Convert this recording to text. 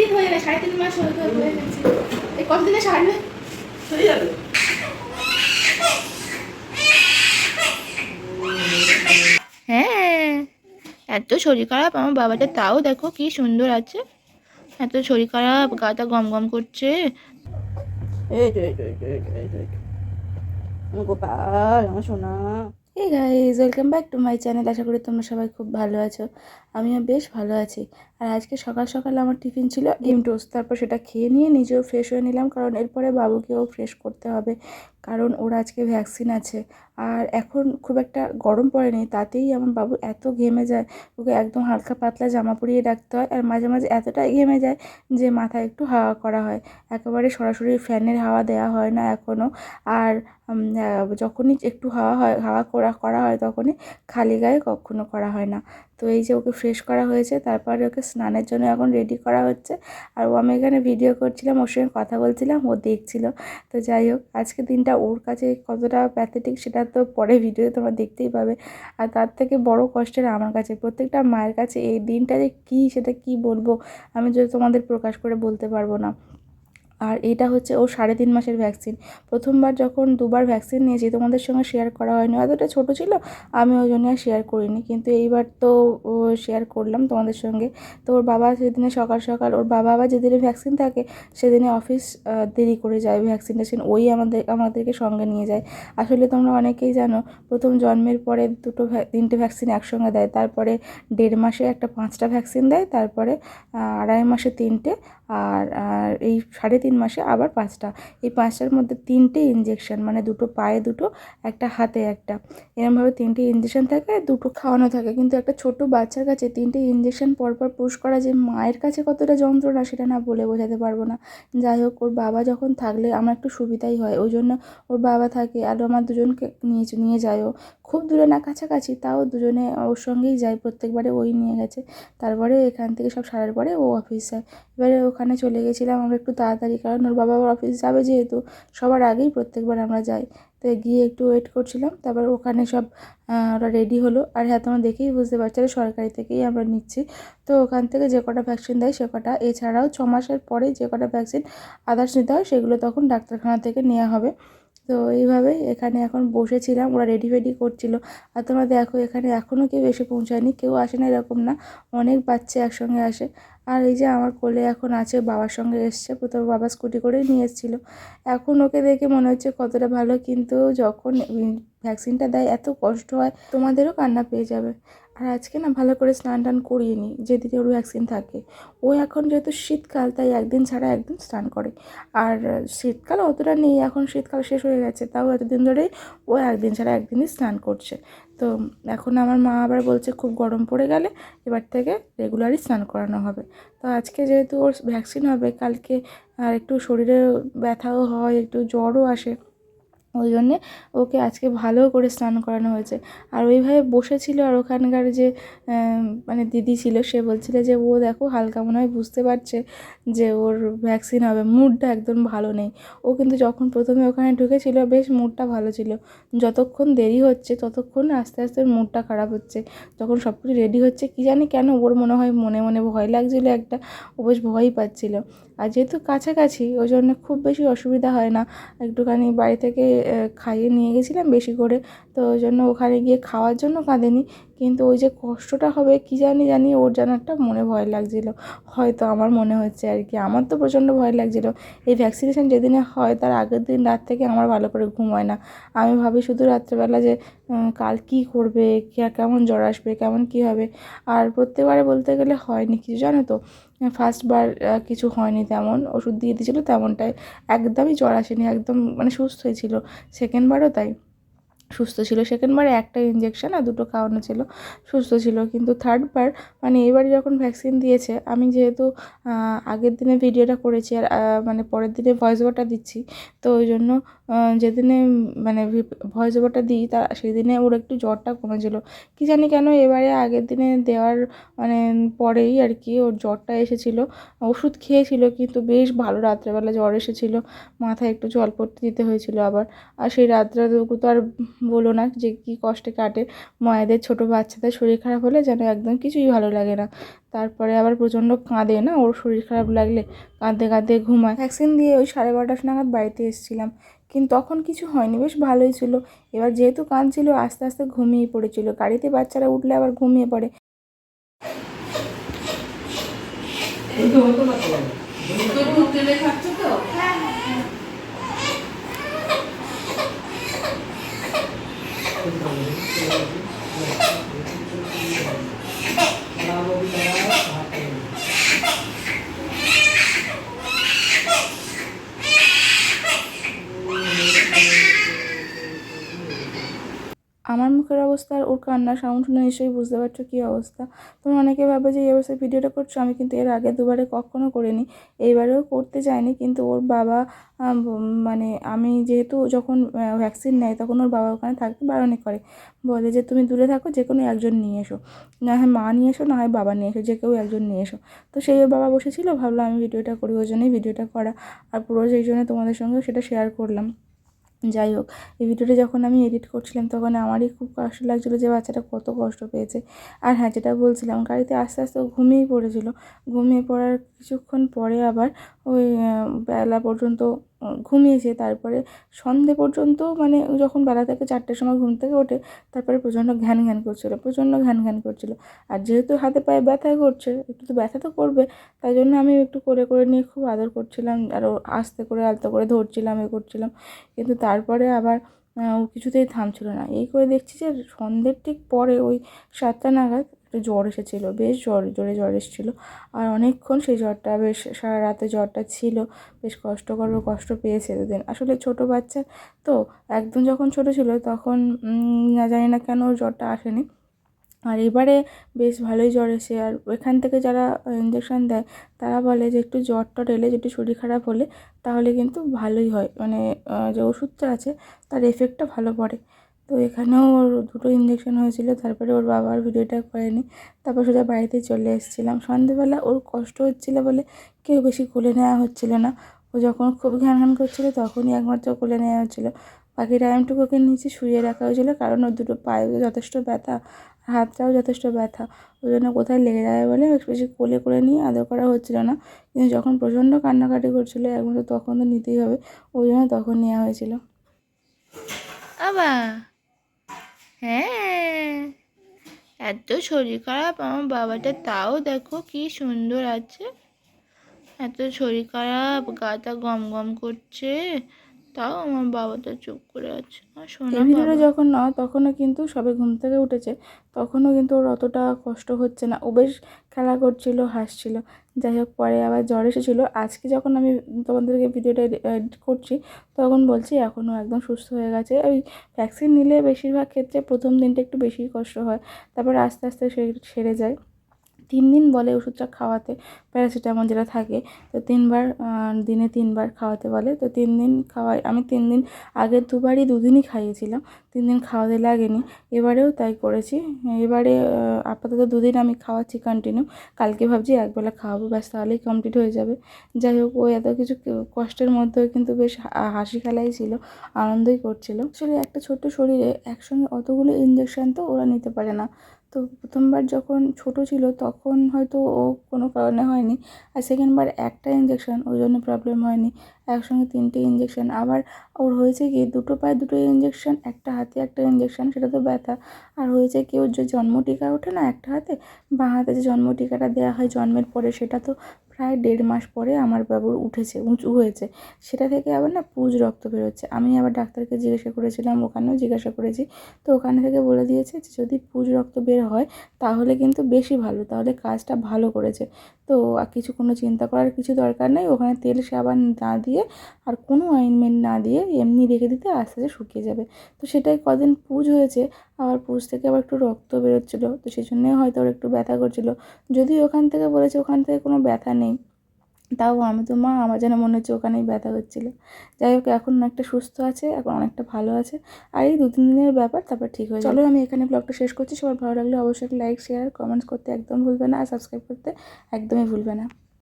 দিন হয়ে গেছে সাড়ে তিন মাস হয়ে গেছে। এই কতদিনে সারবে হয়ে যাবে। হ্যাঁ এত শরীর খারাপ আমার বাবাটা তাও দেখো কি সুন্দর আছে। এত শরীর খারাপ গাটা গম গম করছে। এই গোপাল আমার সোনা। Guys welcome back to my channel আশা করি তোমরা সবাই খুব ভালো আছো। আমিও বেশ ভালো আছি। আর আজকে সকাল সকাল আমার টিফিন ছিল ডিম টোস্ট। তারপর সেটা খেয়ে নিয়ে নিজেও ফ্রেশ হয়ে নিলাম, কারণ এরপরে বাবুকেও ফ্রেশ করতে হবে, কারণ ওর আজকে ভ্যাকসিন আছে। আর এখন খুব একটা গরম পড়েনি, তাতেই আমার বাবু এত ঘেমে যায়, ওকে একদম হালকা পাতলা জামা পরিয়ে রাখতে হয়, আর মাঝে মাঝে এতটাই ঘেমে যায় যে মাথায় একটু হাওয়া করা হয়। একেবারে সরাসরি ফ্যানের হাওয়া দেওয়া হয় না এখনও আর যখনই একটু হাওয়া হয়, হাওয়া করা করা হয় তখনই খালি গায়ে কখনো করা হয় না। তো এই যে ওকে ফ্রেশ করা হয়েছে, তারপরে ওকে স্নানের জন্য এখন রেডি করা হচ্ছে। আর ও, আমি এখানে ভিডিও করছিলাম, ওর সঙ্গে কথা বলছিলাম, ও দেখছিল। তো যাই হোক আজকে দিনটা ওর কাছে কতটা প্যাথেটিক সেটা তো পরে ভিডিও তোমরা দেখতেই পাবে। আর তার থেকে বড় কষ্টের আমার কাছে, প্রত্যেকটা মায়ের কাছে এই দিনটা যে কী, সেটা কি বলব, আমি যদি তোমাদের প্রকাশ করে বলতে পারব না। আর এটা হচ্ছে ও সাড়ে তিন মাসের ভ্যাকসিন প্রথমবার যখন দুবার ভ্যাকসিন নিয়েছি, তোমাদের সঙ্গে শেয়ার করা হয়নি। অতটা ছোটো ছিল, আমি ওই জন্য শেয়ার করিনি। কিন্তু এইবার তো শেয়ার করলাম তোমাদের সঙ্গে। তো ওর বাবা সেদিনে সকাল সকাল, ওর বাবা আবার যেদিনে ভ্যাকসিন থাকে, সেদিনে অফিস দেরি করে যায় ভ্যাকসিন ট্যাকসিন ওই আমাদের, আমাদেরকে সঙ্গে নিয়ে যায়। আসলে তোমরা অনেকেই জানো, প্রথম জন্মের পরে দুটো তিনটে ভ্যাকসিন একসঙ্গে দেয়। তারপরে দেড় মাসে একটা পাঁচটা ভ্যাকসিন দেয়, তারপরে আড়াই মাসে তিনটে। আর আর এই সাড়ে তিন মাসে আবার পাঁচটা। এই পাঁচটার মধ্যে তিনটে ইঞ্জেকশন মানে দুটো পায়ে দুটো, একটা হাতে একটা। এরমভাবে তিনটে ইঞ্জেকশন থাকে, দুটো খাওয়ানো থাকে। কিন্তু একটা ছোট বাচ্চার কাছে তিনটে ইঞ্জেকশন পরপর পুশ করা যে মায়ের কাছে কতটা যন্ত্রণা, সেটা না বলে বোঝাতে পারব না। যাই হোক, ওর বাবা যখন থাকলে আমার একটু সুবিধাই হয়। ওই জন্য ওর বাবা থাকে, আর আমার দুজনকে নিয়ে নিয়ে যায় ও। খুব দূরে না, কাছাকাছি, তাও দুজনে ওর সঙ্গেই যায়। প্রত্যেকবারে ওই নিয়ে গেছে। তারপরে এখান থেকে সব সারার পরে ও অফিস যায়। এবারে ওখানে চলে গেছিলাম, আমরা একটু তাড়াতাড়ি কারণ ওর বাবা আবার অফিস যাবে যেহেতু, সবার আগেই প্রত্যেকবার আমরা যাই। তো গিয়ে একটু ওয়েট করছিলাম, তারপর ওখানে সব ওরা রেডি হলো। আর হ্যাঁ তোমরা দেখেই বুঝতে পারছ সরকারি থেকেই আমরা নিচ্ছি। তো ওখান থেকে যে কটা ভ্যাকসিন দেয় সে কটা। এছাড়াও ছ মাসের পরে যে কটা ভ্যাকসিন আদার্স নিতে হয়, সেগুলো তখন ডাক্তারখানা থেকে নেওয়া হবে। তো এইভাবে এখানে এখন বসেছিলাম, ওরা রেডি ফেডি করছিল। আর তোমরা দেখো, এখানে এখনও কেউ এসে পৌঁছায়নি, কেউ আসে না এরকম না, অনেক বাচ্চা একসঙ্গে আসে। আর এই যে আমার কোলে এখন আছে বাবার সঙ্গে এসছে, প্রথমে বাবা স্কুটি করেই নিয়ে এসেছিল। এখন ওকে দেখে মনে হচ্ছে কতটা ভালো, কিন্তু যখন ভ্যাকসিনটা দেয়, এত কষ্ট হয়, তোমাদেরও কান্না পেয়ে যাবে। আর আজকে না ভালো করে স্নান টান করিয়ে নিই যেদিকে ওর ভ্যাকসিন থাকে। ও এখন যেহেতু শীতকাল, তাই একদিন ছাড়া একদিন স্নান করে। আর শীতকাল অতটা নেই, এখন শীতকাল শেষ হয়ে গেছে, তাও এতদিন ধরেই ও একদিন ছাড়া একদিনই স্নান করছে। তো এখন আমার মা আবার বলছে, খুব গরম পড়ে গেলে এবার থেকে রেগুলারই স্নান করানো হবে। তো আজকে যেহেতু ওর ভ্যাকসিন হবে, কালকে আর একটু শরীরে ব্যথাও হয়, একটু জ্বরও আসে ওই জন্যে ওকে আজকে ভালো করে স্নান করানো হয়েছে। আর ওইভাবে বসেছিল আর ওখানকার যে মানে দিদি ছিল, সে বলছিল যে, ও দেখো হালকা মনে হয় বুঝতে পারছে যে ওর ভ্যাকসিন হবে। মুডটা একদম ভালো নেই। ও কিন্তু যখন প্রথমে ওখানে ঢুকেছিল, বেশ মুডটা ভালো ছিল। যতক্ষণ দেরি হচ্ছে, ততক্ষণ আস্তে আস্তে মুডটা খারাপ হচ্ছে। যখন সব কিছু রেডি হচ্ছে, কী জানি কেন ওর মনে হয় মনে মনে ভয় লাগছিল একটা। ও বেশ ভয়ই পাচ্ছিল। আর যেহেতু কাছাকাছি, ওই জন্য খুব বেশি অসুবিধা হয় না। একটুখানি বাড়ি থেকে খাইয়ে নিয়ে গেছিলাম বেশি করে। তো ওই জন্য ওখানে গিয়ে খাওয়ার জন্য কাঁদেনি। কিন্তু ওই যে কষ্টটা হবে, কি জানি জানি ওর যেন একটা মনে ভয় লাগছিল। হয়তো আমার মনে হচ্ছে আর কি। আমার তো প্রচণ্ড ভয় লাগছিল। এই ভ্যাকসিনেশান যেদিনে হয় তার আগের দিন রাত থেকে আমার ভালো করে ঘুম হয় না। আমি ভাবি শুধু রাত্রেবেলা যে কাল কী করবে কেমন জ্বর আসবে, কেমন কী হবে? আর প্রত্যেকবারে বলতে গেলে হয়নি কিছু। জানো তো, ফার্স্টবার কিছু হয়নি তেমন। ওষুধ দিয়ে দিয়েছিলো তেমনটাই। একদমই জ্বর আসেনি, একদম মানে সুস্থ হয়েছিল সেকেন্ডবারও তাই। সুস্থ ছিল। সেকেন্ডবারে একটা ইঞ্জেকশন আর দুটো খাওয়ানো ছিল, সুস্থ ছিল। কিন্তু থার্ডবার মানে এবার যখন ভ্যাকসিন দিয়েছে, আমি যেহেতু আগের দিনে ভিডিওটা করেছি আর মানে পরের দিনে ভয়েস ওভারটা দিচ্ছি, তো ওই জন্য যেদিনে মানে ভয়েস ওভারটা দিই, তা, সেদিনে ওর একটু জ্বরটা কমেছিল। কী জানি কেন এবারে আগের দিনে দেওয়ার মানে পরেই আর কি ওর জ্বরটা এসেছিল। ওষুধ খেয়েছিল কিন্তু বেশ ভালো রাত্রেবেলা জ্বর এসেছিল। মাথায় একটু জল পড়তে দিতে হয়েছিল আবার। আর সেই রাতরাতটুকু তো আর বলো না যে কী কষ্টে কাটে। মায়েদের ছোটো বাচ্চাদের শরীর খারাপ হলে যেন একদম কিছুই ভালো লাগে না। তারপরে আবার প্রচণ্ড কাঁদে না? ওর শরীর খারাপ লাগলে কাঁদতে কাঁদতে ঘুমায়। ভ্যাকসিন দিয়ে ওই সাড়ে বারোটার নাগাদ বাড়িতে এসেছিলাম। কিন্তু তখন কিছু হয়নি, বেশ ভালোই ছিল। এবার যেহেতু কাঁদছিল, আস্তে আস্তে ঘুমিয়ে পড়েছিল। গাড়িতে বাচ্চারা উঠলে আবার ঘুমিয়ে পড়ে। আমার Thank you. অবস্থা আর ওর কান্নার সাউন্ড শুনে নিশ্চয়ই বুঝতে পারছ কী অবস্থা। তোমরা অনেকে ভাবে যে, এই অবস্থায় ভিডিওটা করছ? আমি কিন্তু এর আগে দুবারে কখনো করিনি, এইবারেও করতে চাইনি। কিন্তু ওর বাবা মানে আমি যেহেতু যখন ভ্যাকসিন নেয়, তখন ওর বাবা ওখানে থাকতে বারণই করে। বলে যে, তুমি দূরে থাকো, যে কোনো একজন নিয়ে এসো। না হয় মা নিয়ে এসো, না হয় বাবা নিয়ে এসো, যে কেউ একজন নিয়ে এসো। তো সেই ওর বাবা বসেছিল ভাবলাম আমি ভিডিওটা করি, ওই জন্যই ভিডিওটা করা। আর পুরো সেই জন্য তোমাদের সঙ্গে সেটা শেয়ার করলাম। যাই হোক, এই ভিডিওটা যখন আমি এডিট করছিলাম তখন আমারই খুব কষ্ট লাগছিল যে বাচ্চাটা কত কষ্ট পেয়েছে। আর হ্যাঁ যেটা বলছিলাম, গাড়িতে আস্তে আস্তে ও ঘুমিয়েই পড়েছিল। ঘুমিয়ে পড়ার কিছুক্ষণ পরে আবার ওই বেলা পর্যন্ত ঘুমিয়েছে। তারপরে সন্ধে পর্যন্ত মানে যখন বেলা থেকে চারটের সময় ঘুম থেকে ওঠে, তারপরে প্রচণ্ড ঘ্যান ঘ্যান করছিল, প্রচণ্ড ঘ্যান ঘ্যান করছিল। আর যেহেতু হাতে পায়ে ব্যথা করছে, একটু তো ব্যথা তো করবে, তাই জন্য আমি একটু করে করে নিয়ে খুব আদর করছিলাম আরও আস্তে করে আলতো করে ধরছিলাম, এ করছিলাম। কিন্তু তারপরে আবার ও কিছুতেই থামছিল না। এই করে দেখছি যে সন্ধ্যের ঠিক পরে ওই সাতটা নাগাদ একটু জ্বর এসেছিল, বেশ জ্বর, জোরে জ্বর এসেছিল। আর অনেকক্ষণ সেই জ্বরটা, বেশ সারা রাতে জ্বরটা ছিল, বেশ কষ্টকর কষ্ট পেয়েছে দুদিন আসলে ছোট বাচ্চা তো, একদম যখন ছোট ছিল তখন না জানি না কেন জ্বরটা আসেনি। আর এবারে বেশ ভালোই জ্বর এসে, আর ওইখান থেকে যারা ইঞ্জেকশন দেয়, তারা বলে যে একটু জ্বর টর এলে যে একটু শরীর খারাপ হলে, তাহলে কিন্তু ভালোই হয়। মানে যে ওষুধটা আছে, তার এফেক্টটা ভালো পড়ে। তো এখানেও ওর দুটো ইঞ্জেকশন হয়েছিল, তারপরে ওর বাবার ভিডিওটা করেনি। তারপর সোজা বাড়িতে চলে এসেছিলাম। সন্ধেবেলা ওর কষ্ট হচ্ছিল বলে কেউ বেশি কোলে নেওয়া হচ্ছিল না। ও যখন খুব ঘ্যান ঘ্যান করছিল তখনই একমাত্র কোলে নেওয়া হচ্ছিল। বাকি টাইমটুকু ওকে নিচে শুয়ে রাখা হয়েছিল কারণ ওর দুটো পায়ে যথেষ্ট ব্যথা হাতটাও যথেষ্ট ব্যথা। ওই জন্য কোথায় লেগে যাবে বলে বেশি কোলে করে নিয়ে আদর করা হচ্ছিল না। কিন্তু যখন প্রচণ্ড কান্নাকাটি করছিল একমাত্র তখন তো নিতেই হবে, ওই জন্য তখন নেওয়া হয়েছিল। আবা হ্যাঁ। এত শরীর খারাপ, আমার বাবাটা তাও দেখো কি সুন্দর আছে। এত শরীর খারাপ গাটা গম গম করছে। তাও আমার বাবাটা চুপ করে আছে। শোনা ভিডিওটা যখন না তখনও কিন্তু সবে ঘুম থেকে উঠেছে তখনও কিন্তু ওর অতটা কষ্ট হচ্ছে না। ও বেশ খেলা করছিল হাসছিল। যাই হোক পরে আবার জ্বর এসেছিল। আজকে যখন আমি তোমাদেরকে ভিডিওটা এডিট করছি তখন বলছি এখনও একদম সুস্থ হয়ে গেছে। ওই ভ্যাকসিন নিলে বেশিরভাগ ক্ষেত্রে প্রথম দিনটা একটু বেশি কষ্ট হয় তারপর আস্তে আস্তে সে সেরে যায়। তিন দিন বলে ওষুধটা খাওয়াতে প্যারাসিটামল যেটা থাকে, তো তিনবার দিনে তিনবার খাওয়াতে বলে। তো তিন দিন খাওয়াই, আমি তিন দিন আগের দুবারই দুদিনই খাইয়েছিলাম তিন দিন খাওয়াতে লাগেনি। এবারেও তাই করেছি। এবারে আপাতত দুদিন আমি খাওয়াচ্ছি কন্টিনিউ কালকে ভাবছি একবেলা খাওয়াবো, ব্যাস তাহলেই কমপ্লিট হয়ে যাবে। যাই হোক, ও এত কিছু কষ্টের মধ্যেও কিন্তু বেশ হাসি খেলাই ছিল, আনন্দই করছিল। আসলে একটা ছোট্ট শরীরে একসঙ্গে অতগুলো ইঞ্জেকশন তো ওরা নিতে পারে না। তো প্রথমবার যখন ছোট ছিল তখন হয়তো ও কোনো কারণে হয়নি আর সেকেন্ডবার একটা ইঞ্জেকশন ওই জন্য প্রবলেম হয়নি। একসঙ্গে তিনটে ইঞ্জেকশন আবার ওর হয়েছে কি দুটো পায়ে দুটো ইঞ্জেকশন একটা হাতে একটা ইঞ্জেকশন সেটা তো ব্যথা। আর হয়েছে কি ওর যে জন্ম টিকা ওঠে না একটা হাতে, বাঁ হাতে যে জন্ম টিকাটা দেওয়া হয় জন্মের পরে সেটা তো প্রায় দেড় মাস পরে আমার বাবুর উঠেছে, উঁচু হয়েছে। সেটা থেকে আবার না পুজ রক্ত বেরোচ্ছে। আমি আবার ডাক্তারকে জিজ্ঞাসা করেছিলাম, ওখানেও জিজ্ঞাসা করেছি। তো ওখানে থেকে বলে দিয়েছে যে, যদি পুজ রক্ত বের হয়, তাহলে কিন্তু বেশি ভালো। তাহলে কাজটা ভালো করেছে। তো কিছু কোনো চিন্তা করার কিছু দরকার নেই। ওখানে তেল, সাবান না দিয়ে আর কোনো অয়েনমেন্ট না দিয়ে এমনি রেখে দিতে আস্তে আস্তে শুকিয়ে যাবে। তো সেটাই কদিন পুজ হয়েছে আবার পুজ থেকে আবার একটু রক্ত বেরোচ্ছিলো, তো সেই জন্যই হয়তো ওর একটু ব্যথা করছিল। যদি ওখান থেকে বলেছে ওখান থেকে কোনো ব্যথা নেই, তাও আমি তো, মা, আমার যেন মনে হচ্ছে ওখানেই ব্যথা হচ্ছিল যাই হোক, এখন অনেকটা সুস্থ আছে, এখন অনেকটা ভালো আছে, আর এই দু তিন দিনের ব্যাপার, তারপর ঠিক হয়ে চলো আমি এখানে ব্লগটা শেষ করছি, সবার ভালো লাগলে অবশ্যই লাইক শেয়ার কমেন্টস করতে একদম ভুলবে না, আর সাবস্ক্রাইব করতে একদমই ভুলবে না।